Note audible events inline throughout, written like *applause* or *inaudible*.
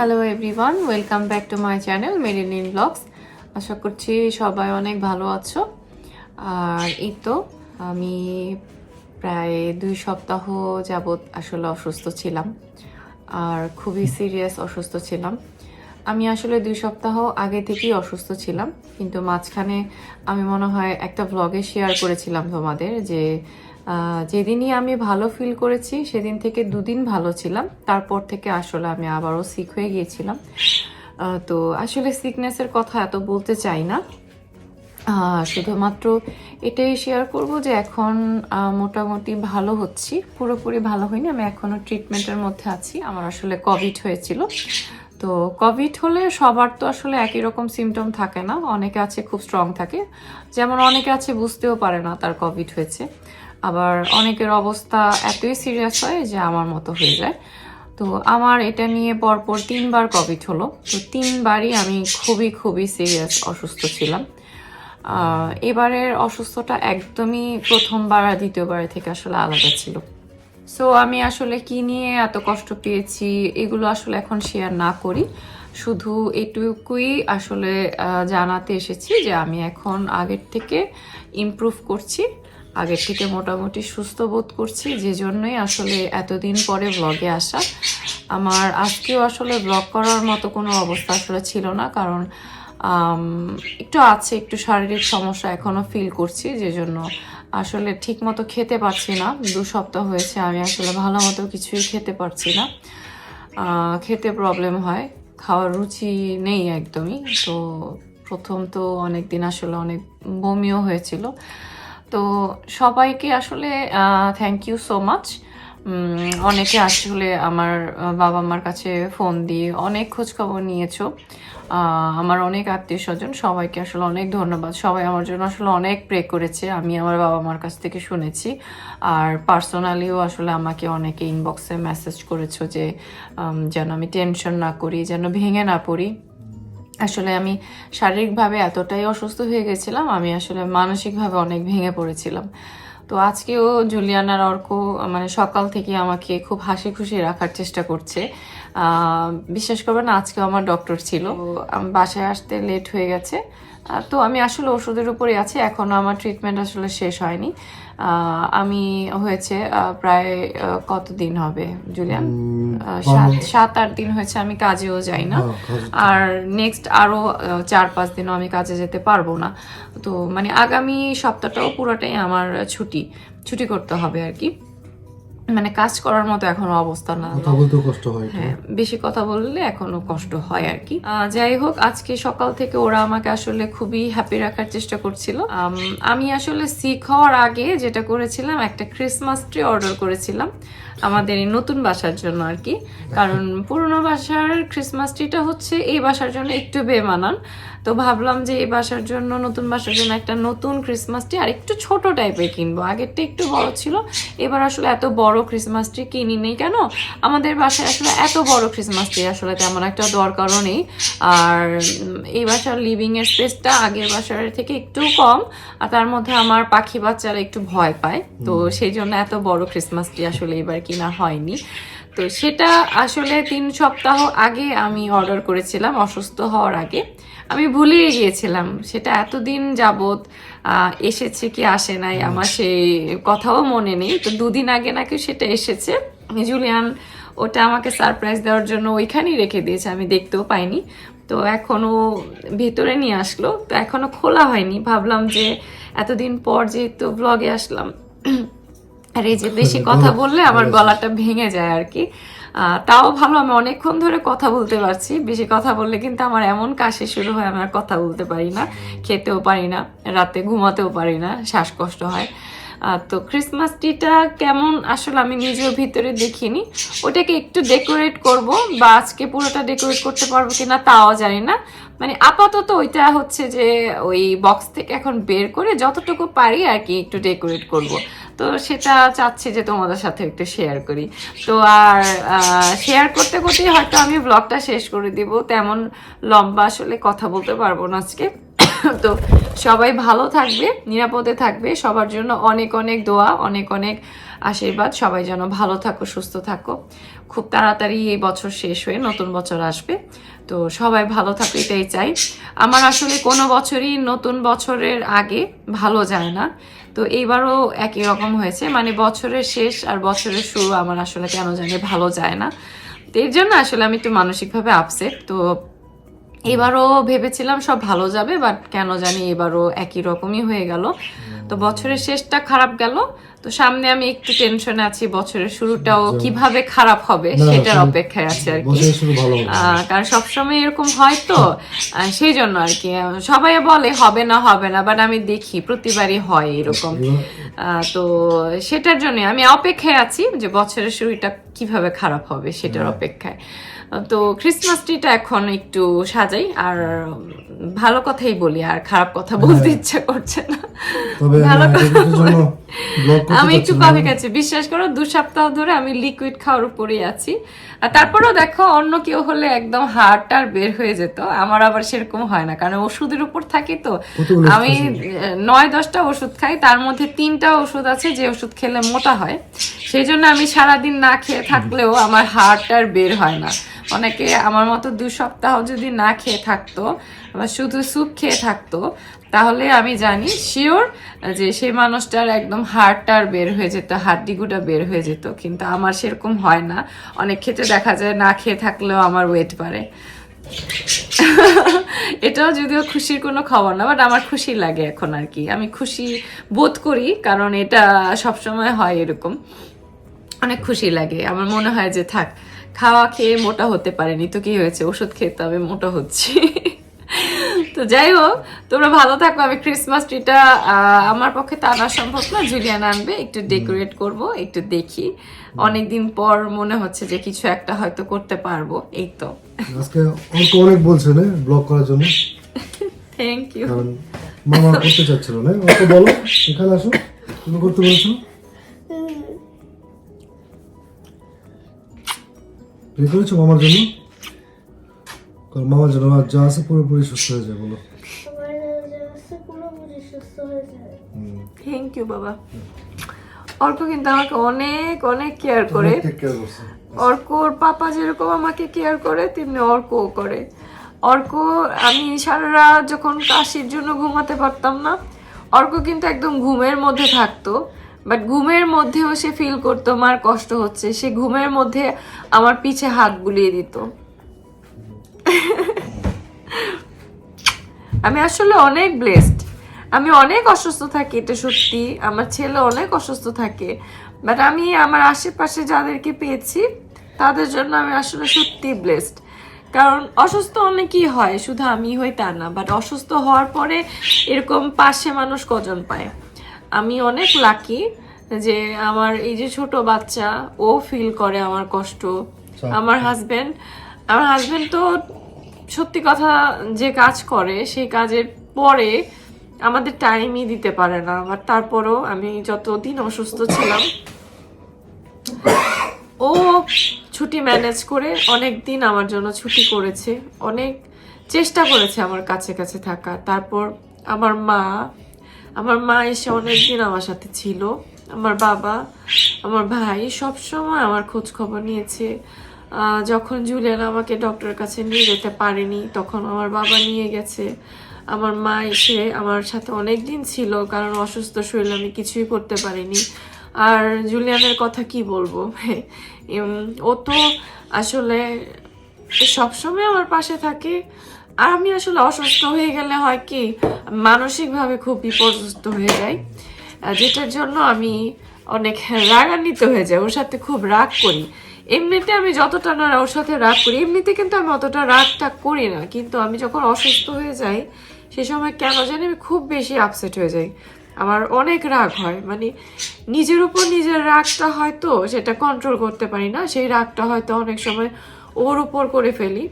Hello everyone welcome back to my channel Marilyn blogs আশা করছি সবাই অনেক ভালো আছো। আর এই তো, আমি প্রায় দুই সপ্তাহ যাবৎ আসলে অসুস্থ ছিলাম। আর খুবই সিরিয়াস অসুস্থ ছিলাম। আমি আসলে দুই সপ্তাহ আগে থেকেই অসুস্থ ছিলাম। কিন্তু মাঝখানে আমি মনে হয় একটা ব্লগে শেয়ার করেছিলাম তোমাদের যে যেদিনই আমি ভালো ফিল করেছি, সেদিন থেকে দুদিন ভালো ছিলাম। তারপর থেকে আসলে আমি আবারও সিক হয়ে গিয়েছিলাম। তো আসলে সিকনেসের কথা এত বলতে চাই না। শুধুমাত্র এটাই শেয়ার করব যে এখন মোটামুটি ভালো হচ্ছি। পুরোপুরি ভালো হয়নি আমি এখনও ট্রিটমেন্টের মধ্যে আছি। আমার আসলে কোভিড হয়েছিল। তো কোভিড হলে সবার তো আসলে একই রকম সিমটম থাকে না। অনেকে আছে খুব স্ট্রং থাকে। যেমন অনেকে আছে বুঝতেও পারে না তার কোভিড হয়েছে। আবার অনেকের অবস্থা এতই সিরিয়াস হয় যে আমার মতো হয়ে যায়। তো আমার এটা নিয়ে পরপর তিনবার কোভিড হলো। তো তিনবারই আমি খুবই খুবই সিরিয়াস অসুস্থ ছিলাম। এবারের অসুস্থতা একদমই প্রথমবার আর দ্বিতীয়বার থেকে আসলে আলাদা ছিল। সো আমি আসলে কি নিয়ে এত কষ্ট পেয়েছি এগুলো আসলে এখন শেয়ার না করি। শুধু এটুকুই আসলে জানাতে এসেছি যে আমি এখন আগের থেকে ইমপ্রুভ করছি। আগের থেকে মোটামুটি সুস্থ বোধ করছি, যে জন্যই আসলে এতদিন পরে ব্লগে আসা। আমার আজকেও আসলে ব্লগ করার মতো কোনো অবস্থা আসলে ছিল না, কারণ একটু আছে, একটু শারীরিক সমস্যা এখনও ফিল করছি, যে জন্য আসলে ঠিক মতো খেতে পারছি না। দু সপ্তাহ হয়েছে, আমি আসলে ভালো মতো কিছুই খেতে পারছি না। খেতে প্রবলেম হয়, খাওয়ার রুচি নেই একদমই। তো প্রথম তো অনেক দিন আসলে অনেক বমিও হয়েছিল। তো সবাইকে আসলে থ্যাংক ইউ সো মাচ অনেকে আসলে আমার বাবা মার কাছে ফোন দিয়ে অনেক খোঁজখবর নিয়েছো। আমার অনেক আত্মীয় স্বজন সবাইকে আসলে অনেক ধন্যবাদ। সবাই আমার জন্য আসলে অনেক প্রে করেছে। আমি আমার বাবা মার কাছ থেকে শুনেছি। আর পার্সোনালিও আসলে আমাকে অনেকে ইনবক্সে মেসেজ করেছ যে যেন আমি টেনশন না করি, যেন ভেঙে না পড়ি। আসলে আমি শারীরিকভাবে এতটাই অসুস্থ হয়ে গেছিলাম আমি আসলে মানসিকভাবে অনেক ভেঙে পড়েছিলাম। তো আজকেও জুলিয়ানার অর্ক মানে সকাল থেকে আমাকে খুব হাসি খুশি রাখার চেষ্টা করছে। বিশ্বাস করবেন না আজকেও আমার ডক্টর ছিল। আমি বাসায় আসতে লেট হয়ে গেছে। তো আমি আসলে ওষুধের উপরে আছি এখনও আমার ট্রিটমেন্ট আসলে শেষ হয়নি। আমি হয়েছে প্রায় কত কতদিন হবে জুলিয়ান? সাত সাত আট দিন হয়েছে আমি কাজেও যাই না। আর নেক্সট আরও চার পাঁচ দিনও আমি কাজে যেতে পারব না। তো মানে আগামী সপ্তাহটাও পুরোটাই আমার ছুটি ছুটি করতে হবে আর কি। মানে কাজ করার মতো এখনও অবস্থা না। কথা বলতেও কষ্ট হয় হ্যাঁ বেশি কথা বললে এখনও কষ্ট হয় আর কি। যাই হোক আজকে সকাল থেকে ওরা আমাকে আসলে খুবই হ্যাপি রাখার চেষ্টা করছিল। আমি আসলে সিক হওয়ার আগে যেটা করেছিলাম একটা ক্রিসমাস ট্রি অর্ডার করেছিলাম আমাদের এই নতুন বাসার জন্য আর কি। কারণ পুরনো বাসার ক্রিসমাস ট্রিটা হচ্ছে এই বাসার জন্য একটু বেমানান। তো ভাবলাম যে এই বাসার জন্য নতুন বাসার জন্য একটা নতুন ক্রিসমাস ট্রি আর একটু ছোট টাইপের কিনবো। আগেরটা একটু বড় ছিল এবার আসলে এত বড় ক্রিসমাস ট্রি কিনি নেই কেন? আমাদের বাসায় আসলে এত বড় ক্রিসমাস ট্রি আসলে তেমন একটা দরকারও নেই। আর এই বাসার লিভিং এর স্পেসটা আগের বাসার থেকে একটু কম আর তার মধ্যে আমার পাখি বাচ্চারা একটু ভয় পায়। তো সেই জন্য এত বড় ক্রিসমাস ট্রি আসলে এবার কিনা হয়নি। তো সেটা আসলে তিন সপ্তাহ আগে আমি অর্ডার করেছিলাম অসুস্থ হওয়ার আগে। আমি ভুলেই গিয়েছিলাম সেটা এতদিন যাবত এসেছে কি আসে নাই আমার সেই কথাও মনে নেই তো দুদিন আগে নাকি সেটা এসেছে। জুলিয়ান ওটা আমাকে সারপ্রাইজ দেওয়ার জন্য ওইখানেই রেখে দিয়েছে আমি দেখতেও পাইনি। তো এখনও ভেতরে নিয়ে আসলো তো এখনও খোলা হয়নি। ভাবলাম যে এতদিন পর যেহেতু ব্লগে আসলাম আর এই যে বেশি *laughs* কথা বললে আমার গলাটা ভেঙে যায় আর কি। তাও ভালো, আমি অনেকক্ষণ ধরে কথা বলতে পারছি। বেশি কথা বললে কিন্তু আমার এমন কাশি শুরু হয়, আমি আর কথা বলতে পারি না, খেতেও পারি না, রাতে ঘুমাতেও পারি না, শ্বাসকষ্ট হয়। তো ক্রিসমাস ট্রিটা কেমন আসলে আমি নিজেও ভিতরে দেখিনি। ওটাকে একটু ডেকোরেট করব বা আজকে পুরোটা ডেকোরেট করতে পারব কিনা তাও জানি না। মানে আপাতত ওইটা হচ্ছে যে ওই বক্স থেকে এখন বের করে যতটুকু পারি আর কি একটু ডেকোরেট করব। তো সেটা চাচ্ছি যে তোমাদের সাথে একটু শেয়ার করি। তো আর শেয়ার করতে করতেই হয়তো আমি ব্লগটা শেষ করে দিব। তেমন লম্বা আসলে কথা বলতে পারব না আজকে। *coughs* তো সবাই ভালো থাকবে, নিরাপদে থাকবে। সবার জন্য অনেক অনেক দোয়া, অনেক অনেক আশীর্বাদ, সবাই যেন ভালো থাকো, সুস্থ থাকো। খুব তাড়াতাড়ি এই বছর শেষ হয়ে নতুন বছর আসবে। তো সবাই ভালো থাকো, এটাই চাই। আমার আসলে কোনো বছরই নতুন বছরের আগে ভালো যায় না। তো এইবারও একই রকম হয়েছে। মানে বছরের শেষ আর বছরের শুরু আমার আসলে কেন জানি ভালো যায় না। এর জন্য আসলে আমি একটু মানসিকভাবে আপসেট তো এবারও ভেবেছিলাম সব ভালো যাবে বাট কেন জানি এবারও একই রকমই হয়ে গেল। তো বছরের শেষটা খারাপ গেল। তো সামনে আমি একটু টেনশনে আছি বছরের শুরুটাও কীভাবে খারাপ হবে সেটার অপেক্ষায় আছে আর কি। কারণ সবসময় এরকম হয় তো সেই জন্য আর কি। সবাই বলে হবে না হবে না বাট আমি দেখি প্রতিবারই হয় এরকম। আহ, তো সেটার জন্য আমি অপেক্ষায় আছি যে বছরের শুরুটা কীভাবে খারাপ হবে সেটার অপেক্ষায়। আহ, তো ক্রিসমাস ট্রিটা এখন একটু সাজাই আর ভালো কথাই বলি আর খারাপ কথা বলতে ইচ্ছা করছে না। ভালো আমি কথা আমি একটু। কফি খাচ্ছি। বিশ্বাস করো দু সপ্তাহ ধরে আমি লিকুইড খাওয়ার উপরেই আছি। আর তারপরেও দেখো অন্য কেউ হলে একদম হার্ট আর বের হয়ে যেত। আমার আবার সেরকম হয় না কারণ ওষুধের উপর থাকি তো। আমি নয় দশটা ওষুধ খাই। তার মধ্যে তিনটা ওষুধ আছে যে ওষুধ খেলে মোটা হয়। সেই জন্য আমি সারাদিন না খেয়ে থাকলেও আমার হার্ট আর বের হয় না। অনেকে আমার মতো দু সপ্তাহ যদি না খেয়ে থাকতো, বা শুধু স্যুপ খেয়ে থাকতো, তাহলে আমি জানি শিওর যে সেই মানুষটার একদম হাড়টার বের হয়ে যেত হাড্ডিগুটা বের হয়ে যেত। কিন্তু আমার সেরকম হয় না। অনেক ক্ষেত্রে দেখা যায় না খেয়ে থাকলেও আমার ওয়েট বাড়ে। এটাও যদিও খুশির কোনো খবর না, বাট আমার খুশি লাগে এখন আর কি। আমি খুশি বোধ করি, কারণ এটা সবসময় হয় এরকম। অনেক খুশি লাগে। আমার মনে হয় যে থাক খাওয়া খেয়ে মোটা হতে পারেনি। তো কি হয়েছে? ওষুধ খেয়ে তো আমি মোটা হচ্ছি। তো যাই হোক তোমরা ভালো থাকো। আমি ক্রিসমাস ট্রিটা আমার পক্ষে তো আনা সম্ভব না। জুলিয়ান আনবে একটু ডেকোরেট করব একটু দেখি। অনেকদিন পর মনে হচ্ছে যে কিছু একটা হয়তো করতে পারব। এই তো। আজকে অল্প অনেক বলছে না ব্লগ করার জন্য। থ্যাংক ইউ মামা করতে চাচ্ছিল না। অল্প বলো এখানে আসো। তুমি করতে বলছো। বিয়ে করেছ মামার জন্য? কারণ মামার জন্য আর যা আছে পুরোপুরি সুস্থ হয়ে যায় বলো। থ্যাংক ইউ বাবা। অর্ক কিন্তু আমাকে অনেক অনেক কেয়ার করে। অর্কর পাপা যেরকম আমাকে কেয়ার করে তেমনি অর্কও করে। অর্ক আমি সারা রাত যখন কাশির জন্য ঘুমাতে পারতাম না অর্ক কিন্তু একদম ঘুমের মধ্যে থাকতো। বাট ঘুমের মধ্যেও সে ফিল করতো, মার কষ্ট হচ্ছে। সে ঘুমের মধ্যে আমার পিছে হাত বুলিয়ে দিত। আমি আসলে অনেক ব্লেসড আমি অনেক অসুস্থ থাকি, এটা সত্যি। আমার ছেলে অনেক অসুস্থ থাকে। বাট আমি আমার আশেপাশে যাদেরকে পেয়েছি, তাদের জন্য আমি আসলে সত্যি ব্লেসড কারণ অসুস্থ অনেকেই হয়, শুধু আমি হই তা না। বাট অসুস্থ হওয়ার পরে এরকম পাশে মানুষ কজন পায়? আমি অনেক লাকি যে আমার এই যে ছোট বাচ্চা ও ফিল করে আমার কষ্ট। আমার হাজবেন্ড আমার হাজবেন্ড তো সত্যি কথা যে কাজ করে সেই কাজের পরে আমাদের টাইমই দিতে পারে না। বাট তারপরও আমি যতদিন অসুস্থ ছিলাম ও ছুটি ম্যানেজ করে অনেক দিন আমার জন্য ছুটি করেছে। অনেক চেষ্টা করেছে আমার কাছে কাছে থাকা। তারপর আমার মা আমার মা এসে অনেক দিন আমার সাথে ছিল, আমার বাবা, আমার ভাই সব সময় আমার খোঁজ খবর নিয়েছে যখন জুলিয়ান আমাকে ডক্টরের কাছে নিয়ে যেতে পারেনি, তখন আমার বাবা নিয়ে গেছে। আমার মা এসে আমার সাথে অনেক দিন ছিল, কারণ অসুস্থ শরীর আমি কিছুই করতে পারিনি। আর জুলিয়ানের কথা কি বলব? *laughs* ও তো আসলে সবসময় আমার পাশে থাকে। আর আমি আসলে অসুস্থ হয়ে গেলে হয় কি, মানসিকভাবে খুব বিপর্যস্ত হয়ে যাই যেটার জন্য আমি অনেক রাগান্বিত হয়ে যাই, ওর সাথে খুব রাগ করি। এমনিতে আমি যতটা না ওর সাথে রাগ করি, এমনিতে কিন্তু আমি অতটা রাগটা করি না, কিন্তু আমি যখন অসুস্থ হয়ে যাই, সে সময় কেন জানি আমি খুব বেশি আপসেট হয়ে যাই। আমার অনেক রাগ হয় মানে নিজের উপর নিজের রাগটা হয়তো সেটা কন্ট্রোল করতে পারি না, সেই রাগটা হয়তো অনেক সময় ওর উপর করে ফেলি।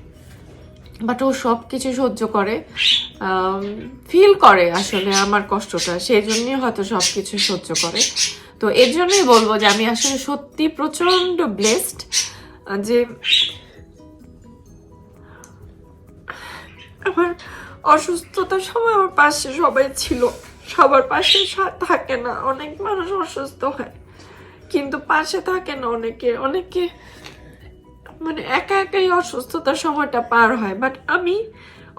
বাট ও সব কিছু সহ্য করে ফিল করে আসলে আমার কষ্টটা। সেই জন্যই হয়তো সব কিছু সহ্য করে। তো এর জন্যই বলব যে আমি আসলে সত্যি প্রচণ্ড ব্লেসড যে আমার অসুস্থতার সময় আমার পাশে সবাই ছিল। সবার পাশে থাকে না, অনেক মানুষ অসুস্থ হয়। কিন্তু পাশে থাকে না অনেকে। অনেকে মানে একা একাই অসুস্থতার সময়টা পার হয় বাট আমি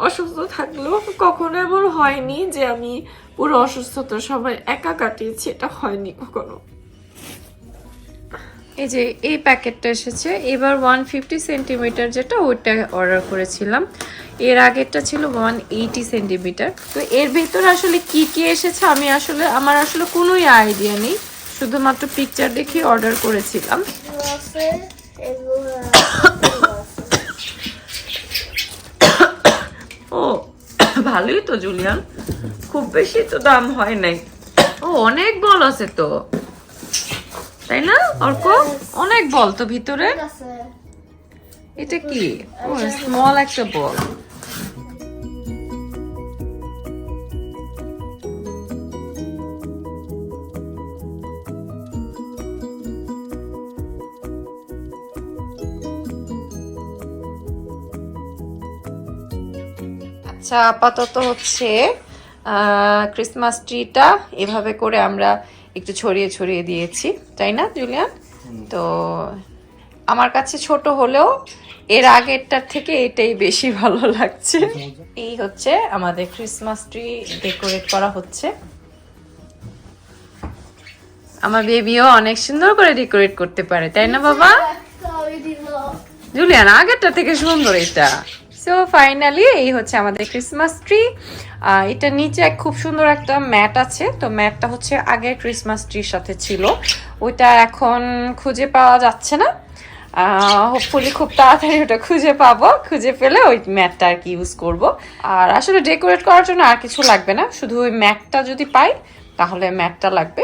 অসুস্থ থাকলেও কখনো এমন হয়নি যে আমি পুরো অসুস্থতার সময় একা কাটিয়েছি এটা হয়নি কখনো। এই যে এই প্যাকেটটা এসেছে এবার ওয়ান ফিফটি সেন্টিমিটার যেটা ওইটা অর্ডার করেছিলাম। এর আগেরটা ছিল ওয়ান এইটি সেন্টিমিটার তো এর ভেতর আসলে কি কি এসেছে আমি আসলে আমার আসলে কোনোই আইডিয়া নেই। শুধুমাত্র পিকচার দেখে অর্ডার করেছিলাম। ও ভালোই তো জুলিয়ান খুব বেশি তো দাম হয় নাই। ও অনেক বল আছে তো। তাই না অর্ক? অনেক বল তো ভিতরে। এটা কি? ও স্মল একটা বল। আচ্ছা আপাতত হচ্ছে ক্রিসমাস ট্রিটা এভাবে করে আমরা একটু ছড়িয়ে ছড়িয়ে দিয়েছি তাই না জুলিয়ান তো আমার কাছে ছোট হলেও এর আগেরটার থেকে এটাই বেশি ভালো লাগছে। এই হচ্ছে আমাদের ক্রিসমাস ট্রি ডেকোরেট করা হচ্ছে। আমার বেবিও অনেক সুন্দর করে ডেকোরেট করতে পারে তাই না বাবা? *laughs* জুলিয়ান আগেরটা থেকে সুন্দর এটা। সো ফাইনালি এই হচ্ছে আমাদের ক্রিসমাস ট্রি এটা নিচে এক খুব সুন্দর একটা ম্যাট আছে। তো ম্যাটটা হচ্ছে আগের ক্রিসমাস ট্রির সাথে ছিল। ওইটা এখন খুঁজে পাওয়া যাচ্ছে না। হোপফুলি খুব তাড়াতাড়ি ওটা খুঁজে পাবো। খুঁজে পেলে ওই ম্যাটটা আর কি ইউজ করব। আর আসলে ডেকোরেট করার জন্য আর কিছু লাগবে না। শুধু ওই ম্যাটটা যদি পাই, তাহলে ম্যাটটা লাগবে।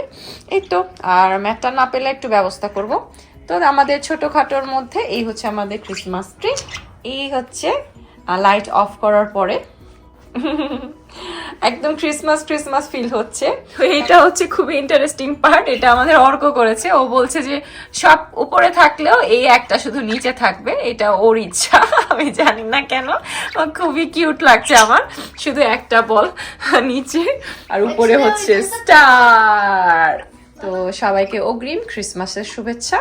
এই তো, আর ম্যাটটা না পেলে একটু ব্যবস্থা করব। তো আমাদের ছোটোখাটোর মধ্যে এই হচ্ছে আমাদের ক্রিসমাস ট্রি এই হচ্ছে লাইট অফ করার পরে একদম ক্রিসমাস ক্রিসমাস ফিল হচ্ছে। তো এটা হচ্ছে খুবই ইন্টারেস্টিং পার্ট এটা আমাদের অর্ক করেছে। ও বলছে যে সব উপরে থাকলেও এই একটা শুধু নিচে থাকবে এটা ওর ইচ্ছা আমি জানি না কেন। খুবই কিউট লাগছে আমার। শুধু একটা বল নিচে আর উপরে হচ্ছে স্টার তো সবাইকে অগ্রিম ক্রিসমাসের শুভেচ্ছা।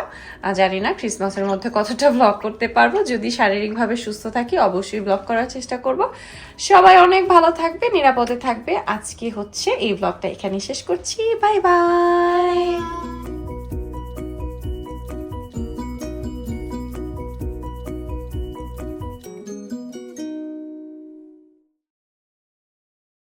জানি না ক্রিসমাসের মধ্যে কতটা ব্লগ করতে পারব। যদি শারীরিকভাবে সুস্থ থাকি, অবশ্যই ব্লগ করার চেষ্টা করব। সবাই অনেক ভালো থাকবে, নিরাপদে থাকবে। আজকে হচ্ছে এই ব্লগটা এখানে শেষ করছি। Bye bye